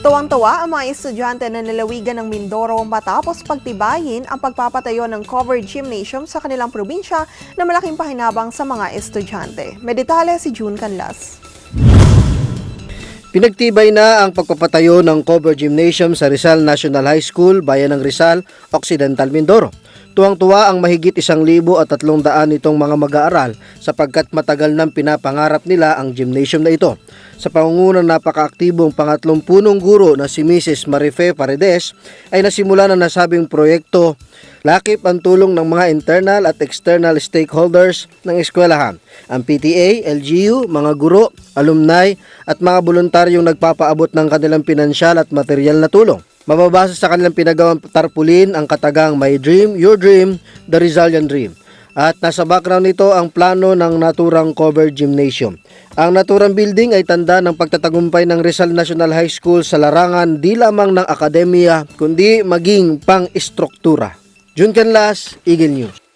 Tuwang-tuwa ang mga estudyante na nalawigan ng Mindoro matapos pagtibayin ang pagpapatayo ng covered gymnasium sa kanilang probinsya na malaking pahinabang sa mga estudyante. May detalye si June Canlas. Pinagtibay na ang pagpapatayo ng cover gymnasium sa Rizal National High School, Bayan ng Rizal, Occidental Mindoro. Tuwang-tuwa ang mahigit isang libo at tatlong daan nitong mga mag-aaral sapagkat matagal nang pinapangarap nila ang gymnasium na ito. Sa pangunguna ng napakaaktibong pangatlong punong guro na si Mrs. Marife Paredes ay nasimula na nasabing proyekto lakip ang tulong ng mga internal at external stakeholders ng eskwelahan, ang PTA, LGU, mga guro, alumni at mga voluntaryong nagpapaabot ng kanilang pinansyal at material na tulong. Mababasa sa kanilang pinagawang tarpulin ang katagang My Dream, Your Dream, The Rizalian Dream. At nasa background nito ang plano ng naturang covered gymnasium. Ang naturang building ay tanda ng pagtatagumpay ng Rizal National High School sa larangan di lamang ng akademya kundi maging pang-istruktura. Jun Canlas, Eagle News.